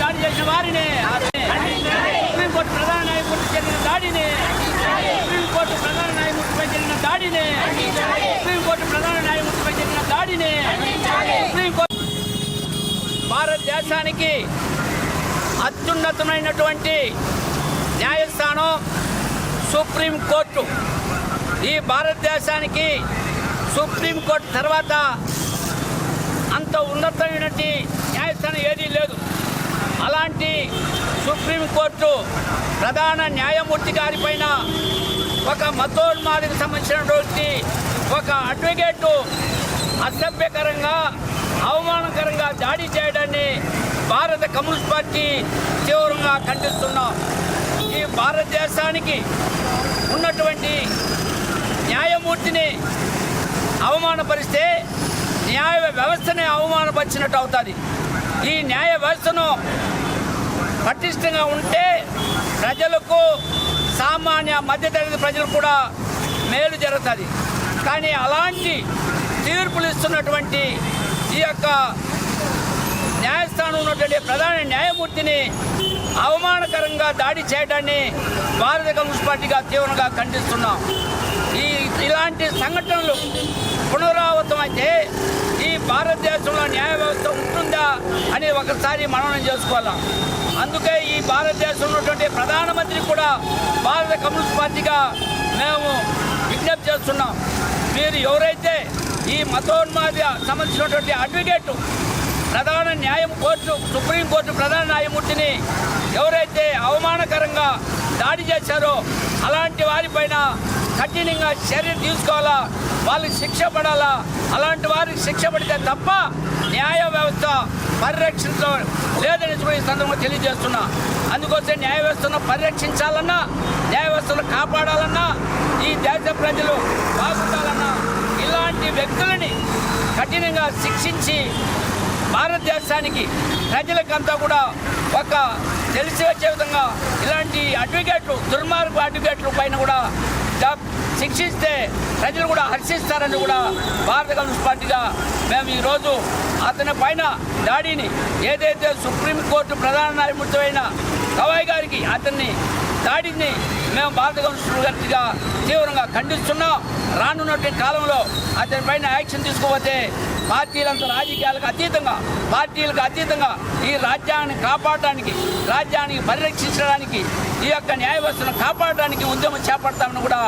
దాడి చేసిన వారిని. సుప్రీంకోర్టు ప్రధాన న్యాయమూర్తి జరిగిన దాడిని. సుప్రీంకోర్టు ప్రధాన న్యాయమూర్తిపై జరిగిన దాడిని. సుప్రీంకోర్టు ప్రధాన న్యాయమూర్తిపై జరిగిన దాడిని. సుప్రీంకోర్టు భారతదేశానికి అత్యున్నతమైనటువంటి న్యాయస్థానం సుప్రీంకోర్టు ఈ భారతదేశానికి సుప్రీంకోర్టు తర్వాత అలాంటి సుప్రీంకోర్టు ప్రధాన న్యాయమూర్తి గారి పైన ఒక మతోన్మాదికి సంబంధించినటువంటి ఒక అడ్వకేటు అసభ్యకరంగా అవమానకరంగా దాడి చేయడాన్ని భారత కమ్యూనిస్ట్ పార్టీ తీవ్రంగా ఖండిస్తున్నాం. ఈ భారతదేశానికి ఉన్నటువంటి న్యాయమూర్తిని అవమానపరిస్తే న్యాయ వ్యవస్థని అవమానపరిచినట్టు అవుతుంది. ఈ న్యాయ వ్యవస్థను పటిష్టంగా ఉంటే ప్రజలకు సామాన్య మధ్యతరగతి ప్రజలకు కూడా మేలు జరుగుతుంది. కానీ అలాంటి తీర్పులు ఇస్తున్నటువంటి ఈ యొక్క న్యాయస్థానం ఉన్నటువంటి ప్రధాన న్యాయమూర్తిని అవమానకరంగా దాడి చేయడాన్ని భారత కమ్యూనిస్ట్ పార్టీగా తీవ్రంగా ఖండిస్తున్నాం. ఈ ఇలాంటి సంఘటనలు పునరావృతం అయితే ఈ భారతదేశంలో న్యాయ వ్యవస్థ అని ఒకసారి మననం చేసుకోవాలి? అందుకే ఈ భారతదేశంలో ఉన్నటువంటి ప్రధానమంత్రి కూడా భారత కమ్యూనిస్ట్ పార్టీగా మేము విజ్ఞప్తి చేస్తున్నాం. మీరు ఎవరైతే ఈ మతోన్మాద సంబంధించినటువంటి అడ్వకేటు ప్రధాన న్యాయం కోర్టు సుప్రీంకోర్టు ప్రధాన న్యాయమూర్తిని ఎవరైతే అవమానకరంగా దాడి చేశారో అలాంటి వారిపైన కఠినంగా చర్య తీసుకోవాలా? వాళ్ళకి శిక్ష పడాలా? అలాంటి వారికి శిక్ష పడితే తప్ప న్యాయ వ్యవస్థ పరిరక్షించ లేదని ఈ సందర్భంగా తెలియజేస్తున్నా. అందుకోసం న్యాయ వ్యవస్థను పరిరక్షించాలన్నా న్యాయ వ్యవస్థను కాపాడాలన్నా ఈ దేశ ప్రజలు బాగుండాలన్నా ఇలాంటి వ్యక్తులని కఠినంగా శిక్షించి భారతదేశానికి ప్రజలకంతా కూడా ఒక తెలిసి వచ్చే విధంగా ఇలాంటి అడ్వకేట్లు దుర్మార్గ అడ్వకేట్లు పైన కూడా శిక్షిస్తే ప్రజలు కూడా హర్షిస్తారని కూడా భారత కమ్యూనిస్ట్ పార్టీగా మేము ఈరోజు అతని పైన దాడిని ఏదైతే సుప్రీంకోర్టు ప్రధాన న్యాయమూర్తి అయిన గవాయ్ గారికి అతన్ని దాడిని మేము భారత కమ్యూనిస్టుగా తీవ్రంగా ఖండిస్తున్నాం. రానున్నటువంటి కాలంలో అతని పైన యాక్షన్ తీసుకోకపోతే పార్టీలంతా రాజకీయాలకు అతీతంగా పార్టీలకు అతీతంగా ఈ రాజ్యాన్ని కాపాడడానికి రాజ్యాన్ని పరిరక్షించడానికి ఈ యొక్క న్యాయ వ్యవస్థను కాపాడడానికి ఉద్యమం చేపడతామని కూడా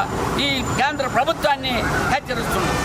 ఈ కేంద్ర ప్రభుత్వాన్ని హెచ్చరిస్తున్నాం.